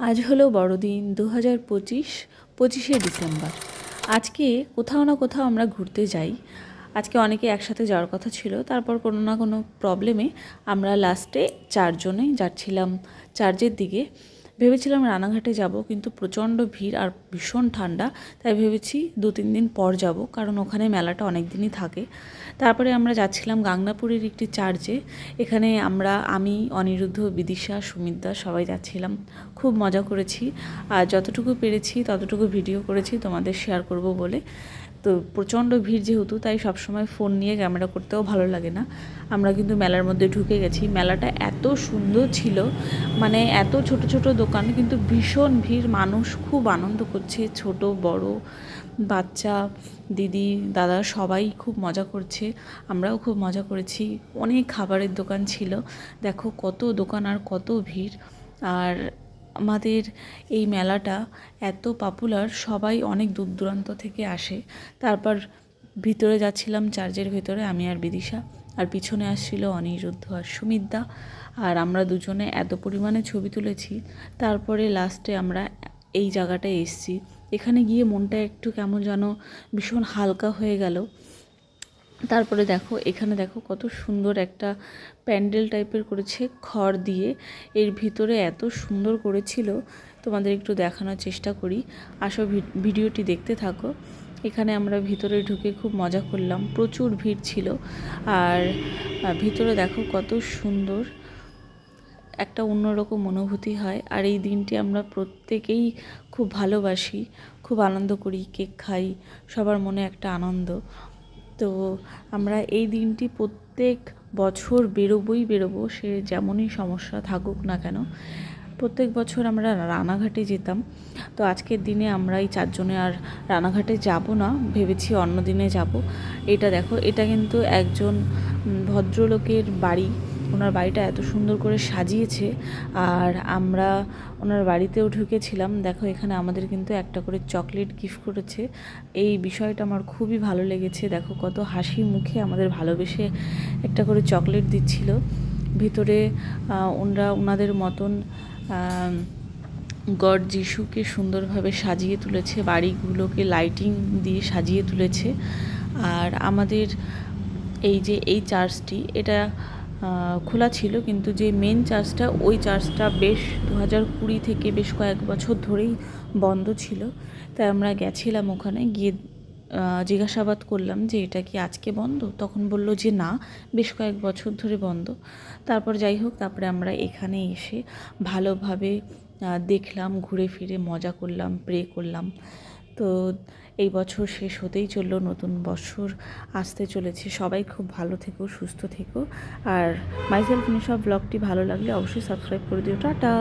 আজ হলো বড়দিন দু হাজার পঁচিশ, পঁচিশে ডিসেম্বর। আজকে কোথাও না কোথাও আমরা ঘুরতে যাই। আজকে অনেকে একসাথে যাওয়ার কথা ছিল, তারপর কোনো না কোনো প্রবলেমে আমরা লাস্টে চারজনে যাচ্ছিলাম। চার্জের দিকে। ভেবেছিলাম রানাঘাটে যাব, কিন্তু প্রচণ্ড ভিড় আর ভীষণ ঠান্ডা, তাই ভেবেছি দু তিন দিন পর যাব, কারণ ওখানে মেলাটা অনেক দিনই থাকে। তারপরে আমরা যাচ্ছিলাম গাংনাপুরের একটি চার্চে, এখানে আমরা, আমি, অনিরুদ্ধ, বিদিশা, সুমিতদা সবাই যাচ্ছিলাম। খুব মজা করেছি। আর যতটুকু পেরেছি, ততটুকু ভিডিও করেছি, তোমাদের শেয়ার করব বলে। তো প্রচণ্ড ভিড় যেহেতু, তাই সবসময় ফোন নিয়ে ক্যামেরা করতেও ভালো লাগে না। আমরা কিন্তু মেলার মধ্যে ঢুকে গেছি। মেলাটা এত সুন্দর ছিল। মানে এত ছোট ছোট দোকান, কিন্তু ভীষণ ভিড়। মানুষ খুব আনন্দ করছে। ছোট, বড়, বাচ্চা, দিদি, দাদা সবাই খুব মজা করছে। আমরাও খুব মজা করেছি। অনেক খাবারের দোকান ছিল। দেখো কত দোকান আর কত ভিড়। আর আমাদের এই মেলাটা এত পপুলার সবাই অনেক দূর দূরান্ত থেকে আসে। তারপর ভিতরে যাচ্ছিলাম চার্চের ভেতরে, আমি আর বিদিশা। আর পিছনে আসছিল অনিরুদ্ধ আর সুমিতদা। আর আমরা দুজনে এত পরিমাণে ছবি তুলেছি, তারপরে লাস্টে আমরা এই জায়গাটায় এসছি। এখানে গিয়ে মনটা একটু কেমন যেন ভীষণ হালকা হয়ে গেল। তারপরে দেখো, এখানে দেখো কত সুন্দর একটা প্যান্ডেল টাইপের করেছে খড় দিয়ে। এর ভিতরে এত সুন্দর করেছিল, তোমাদের একটু দেখানোর চেষ্টা করি। আসো ভিডিওটি দেখতে থাকো। এখানে আমরা ভিতরে ঢুকে খুব মজা করলাম, প্রচুর ভিড় ছিল। আর ভিতরে দেখো কত সুন্দর একটা অন্যরকম অনুভূতি হয়। আর এই দিনটি আমরা প্রত্যেকেই খুব ভালোবাসি, খুব আনন্দ করি, কেক খাই, সবার মনে একটা আনন্দ। তো আমরা এই দিনটি প্রত্যেক বছর বেরোবই বেরোবো, সে যেমনই সমস্যা থাকুক না কেন। প্রত্যেক বছর আমরা রানাঘাটে যেতাম। তো আজকের দিনে আমরা এই চারজনে আর রানাঘাটে যাব না, ভেবেছি অন্য দিনে যাব। এটা দেখো, এটা কিন্তু একজন ভদ্রলোকের বাড়ি। ওনার বাড়িটা এত সুন্দর করে সাজিয়েছে। আর আমরা ওনার বাড়িতেও ঢুকেছিলাম। দেখো, এখানে আমাদের কিন্তু একটা করে চকলেট গিফট করেছে। এই বিষয়টা আমার খুবই ভালো লেগেছে। দেখো, কত হাসি মুখে আমাদের ভালোবেসে একটা করে চকলেট দিচ্ছিল। ভিতরে ওনারা, ওনাদের মতন গড যিশুকে সুন্দরভাবে সাজিয়ে তুলেছে, বাড়িগুলোকে লাইটিং দিয়ে সাজিয়ে তুলেছে। আর আমাদের এই যে এই চার্চটি, এটা খোলা ছিল, কিন্তু যে মেন চার্চটা ওই চার্চটা বেশ দু হাজার কুড়ি থেকে বেশ কয়েক বছর ধরেই বন্ধ ছিল। তাই আমরা গেছিলাম ওখানে, গিয়ে জিজ্ঞাসাবাদ করলাম যে এটা কি আজকে বন্ধ? তখন বলল যে না, বেশ কয়েক বছর ধরে বন্ধ। তারপর যাই হোক, তারপরে আমরা এখানে এসে ভালোভাবে দেখলাম, ঘুরে ফিরে মজা করলাম প্রে করলাম। তো এই বছর শেষ হতেই চলল নতুন বছর। আসতে চলেছে। সবাই খুব ভালো থেকো, সুস্থ থেকো। আর মাইসেলফ নিশা ব্লগটি ভালো লাগলে অবশ্যই সাবস্ক্রাইব করে দিও। টাটা!